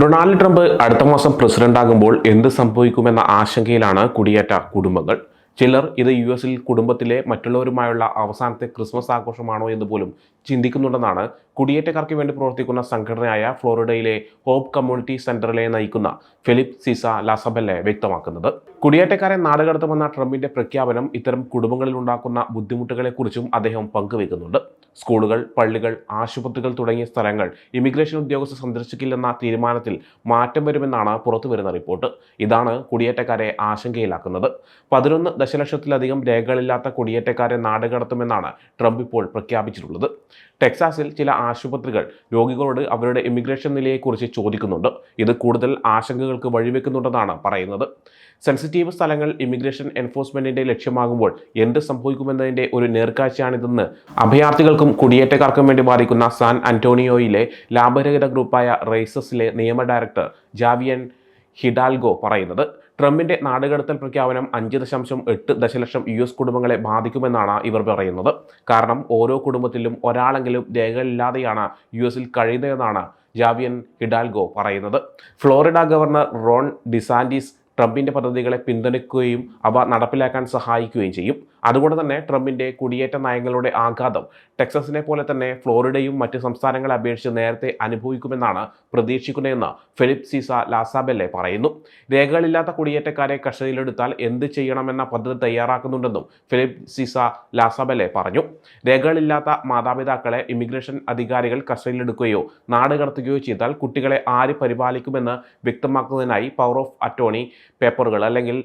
Donald Trump അടുത്ത മാസം പ്രസിഡന്റാകുമ്പോൾ എന്ത് സംഭവിക്കുമെന്ന ആശങ്കയിലാണ് കുടിയേറ്റ കുടുംബങ്ങൾ. ചിലർ ഇത് യു എസിൽ കുടുംബത്തിലെ മറ്റുള്ളവരുമായുള്ള അവസാനത്തെ ക്രിസ്മസ് ആഘോഷമാണോ എന്ന് പോലും ചിന്തിക്കുന്നുണ്ടെന്നാണ് കുടിയേറ്റക്കാർക്ക് വേണ്ടി പ്രവർത്തിക്കുന്ന സംഘടനയായ ഫ്ലോറിഡയിലെ ഹോപ്പ് കമ്മ്യൂണിറ്റി സെന്ററിലെ നയിക്കുന്ന ഫിലിപ്പ് സിസ ലാസബെല്ലെ വ്യക്തമാക്കുന്നത്. കുടിയേറ്റക്കാരെ നാടുകടത്തുമെന്ന ട്രംപിന്റെ പ്രഖ്യാപനം ഇത്തരം കുടുംബങ്ങളിൽ ഉണ്ടാക്കുന്ന ബുദ്ധിമുട്ടുകളെക്കുറിച്ചും അദ്ദേഹം പങ്കുവെക്കുന്നുണ്ട്. സ്കൂളുകൾ പള്ളികൾ ആശുപത്രികൾ തുടങ്ങിയ സ്ഥലങ്ങൾ ഇമിഗ്രേഷൻ ഉദ്യോഗസ്ഥർ സന്ദർശിക്കില്ലെന്ന തീരുമാനത്തിൽ മാറ്റം വരുമെന്നാണ് പുറത്തുവരുന്ന റിപ്പോർട്ട്. ഇതാണ് കുടിയേറ്റക്കാരെ ആശങ്കയിലാക്കുന്നത്. പതിനൊന്ന് ദശലക്ഷത്തിലധികം രേഖകളില്ലാത്ത കുടിയേറ്റക്കാരെ നാടുകടത്തുമെന്നാണ് ട്രംപ് ഇപ്പോൾ പ്രഖ്യാപിച്ചിട്ടുള്ളത്. ടെക്സാസിൽ ചില ആശുപത്രികൾ രോഗികളോട് അവരുടെ ഇമിഗ്രേഷൻ നിലയെക്കുറിച്ച് ചോദിക്കുന്നുണ്ട്. ഇത് കൂടുതൽ ആശങ്കകൾക്ക് വഴിവെക്കുന്നുണ്ടെന്നാണ് പറയുന്നത്. സെൻസിറ്റീവ് സ്ഥലങ്ങൾ ഇമിഗ്രേഷൻ എൻഫോഴ്സ്മെന്റിന്റെ ലക്ഷ്യമാകുമ്പോൾ എന്ത് സംഭവിക്കുമെന്നതിന്റെ ഒരു നേർക്കാഴ്ചയാണിതെന്ന് അഭയാർത്ഥികൾക്കും കുടിയേറ്റക്കാർക്കും വേണ്ടി ബാധിക്കുന്ന സാൻ അന്റോണിയോയിലെ ലാഭരഹിത ഗ്രൂപ്പായ റേസസിലെ നിയമ ഡയറക്ടർ ജാവിയൻ ഹിഡാൽഗോ പറയുന്നത്. ട്രംപിന്റെ നാടുകടത്തൽ പ്രഖ്യാപനം അഞ്ച് ദശാംശം എട്ട് ദശലക്ഷം യു എസ് കുടുംബങ്ങളെ ബാധിക്കുമെന്നാണ് ഇവർ പറയുന്നത്. കാരണം ഓരോ കുടുംബത്തിലും ഒരാളെങ്കിലും രേഖകളില്ലാതെയാണ് യു എസിൽ കഴിയുന്നതെന്നാണ് ജാവിയൻ ഹിഡാൽഗോ പറയുന്നത്. ഫ്ലോറിഡ ഗവർണർ റോൺ ഡിസാൻഡീസ് ട്രംപിന്റെ പദ്ധതികളെ പിന്തുണയ്ക്കുകയും അവ നടപ്പിലാക്കാൻ സഹായിക്കുകയും ചെയ്യും. അതുകൊണ്ട് തന്നെ ട്രംപിന്റെ കുടിയേറ്റ നയങ്ങളുടെ ആഘാതം ടെക്സസിനെ പോലെ തന്നെ ഫ്ലോറിഡയും മറ്റ് സംസ്ഥാനങ്ങളെ അപേക്ഷിച്ച് നേരത്തെ അനുഭവിക്കുമെന്നാണ് പ്രതീക്ഷിക്കുന്നതെന്ന് ഫിലിപ്പ് സീസ ലാസാബെല്ലെ പറയുന്നു. രേഖകളില്ലാത്ത കുടിയേറ്റക്കാരെ കസ്റ്റഡിയിലെടുത്താൽ എന്ത് ചെയ്യണമെന്ന പദ്ധതി തയ്യാറാക്കുന്നുണ്ടെന്നും ഫിലിപ്പ് സീസ ലാസാബെല്ലെ പറഞ്ഞു. രേഖകളില്ലാത്ത മാതാപിതാക്കളെ ഇമിഗ്രേഷൻ അധികാരികൾ കസ്റ്റഡിയിലെടുക്കുകയോ നാട് കടത്തുകയോ ചെയ്താൽ കുട്ടികളെ ആര് പരിപാലിക്കുമെന്ന് വ്യക്തമാക്കുന്നതിനായി പവർ ഓഫ് അറ്റോർണി പേപ്പറുകൾ അല്ലെങ്കിൽ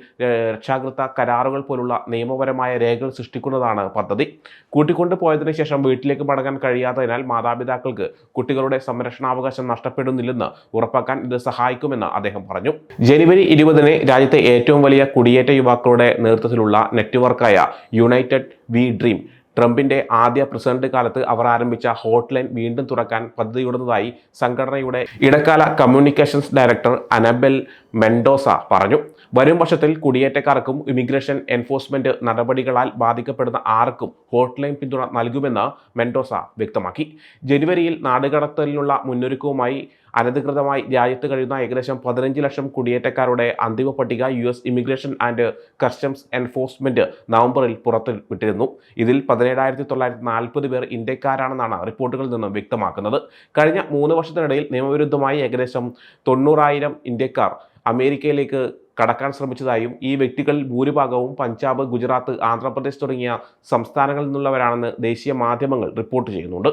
രക്ഷാകൃത കരാറുകൾ പോലുള്ള നിയമപരമായ രേഖകൾ സൃഷ്ടിക്കുന്നതാണ് പദ്ധതി. കൂട്ടിക്കൊണ്ടു പോയതിനു ശേഷം വീട്ടിലേക്ക് മടങ്ങാൻ കഴിയാത്തതിനാൽ മാതാപിതാക്കൾക്ക് കുട്ടികളുടെ സംരക്ഷണാവകാശം നഷ്ടപ്പെടുന്നില്ലെന്ന് ഉറപ്പാക്കാൻ ഇത് സഹായിക്കുമെന്ന് അദ്ദേഹം പറഞ്ഞു. ജനുവരി ഇരുപതിന് രാജ്യത്തെ ഏറ്റവും വലിയ കുടിയേറ്റ യുവാക്കളുടെ നേതൃത്വത്തിലുള്ള നെറ്റ്വർക്കായ യുണൈറ്റഡ് വി ഡ്രീം ട്രംപിന്റെ ആദ്യ പ്രസിഡന്റ് കാലത്ത് അവർ ആരംഭിച്ച ഹോട്ട്ലൈൻ വീണ്ടും തുറക്കാൻ പദ്ധതിയിടുന്നതായി സംഘടനയുടെ ഇടക്കാല കമ്മ്യൂണിക്കേഷൻസ് ഡയറക്ടർ അനബെൽ മെൻഡോസ പറഞ്ഞു. വരും വർഷത്തിൽ കുടിയേറ്റക്കാർക്കും ഇമിഗ്രേഷൻ എൻഫോഴ്സ്മെന്റ് നടപടികളാൽ ബാധിക്കപ്പെടുന്ന ആർക്കും ഹോട്ട്ലൈൻ പിന്തുണ നൽകുമെന്ന് മെൻഡോസ വ്യക്തമാക്കി. ജനുവരിയിൽ നാടുകടത്തലിനുള്ള മുന്നൊരുക്കവുമായി അനധികൃതമായി രാജ്യത്ത് കഴിയുന്ന ഏകദേശം പതിനഞ്ച് ലക്ഷം കുടിയേറ്റക്കാരുടെ അന്തിമ പട്ടിക U S immigration and customs enforcement നവംബറിൽ പുറത്തു വിട്ടിരുന്നു. ഇതിൽ പതിനേഴായിരത്തി തൊള്ളായിരത്തി നാൽപ്പത് പേർ ഇന്ത്യക്കാരാണെന്നാണ് റിപ്പോർട്ടുകളിൽ നിന്നും വ്യക്തമാക്കുന്നത്. കഴിഞ്ഞ മൂന്ന് വർഷത്തിനിടയിൽ നിയമവിരുദ്ധമായി ഏകദേശം തൊണ്ണൂറായിരം ഇന്ത്യക്കാർ അമേരിക്കയിലേക്ക് കടക്കാൻ ശ്രമിച്ചതായും ഈ വ്യക്തികളിൽ ഭൂരിഭാഗവും പഞ്ചാബ് ഗുജറാത്ത് ആന്ധ്രാപ്രദേശ് തുടങ്ങിയ സംസ്ഥാനങ്ങളിൽ നിന്നുള്ളവരാണെന്ന് ദേശീയ മാധ്യമങ്ങൾ റിപ്പോർട്ട് ചെയ്യുന്നുണ്ട്.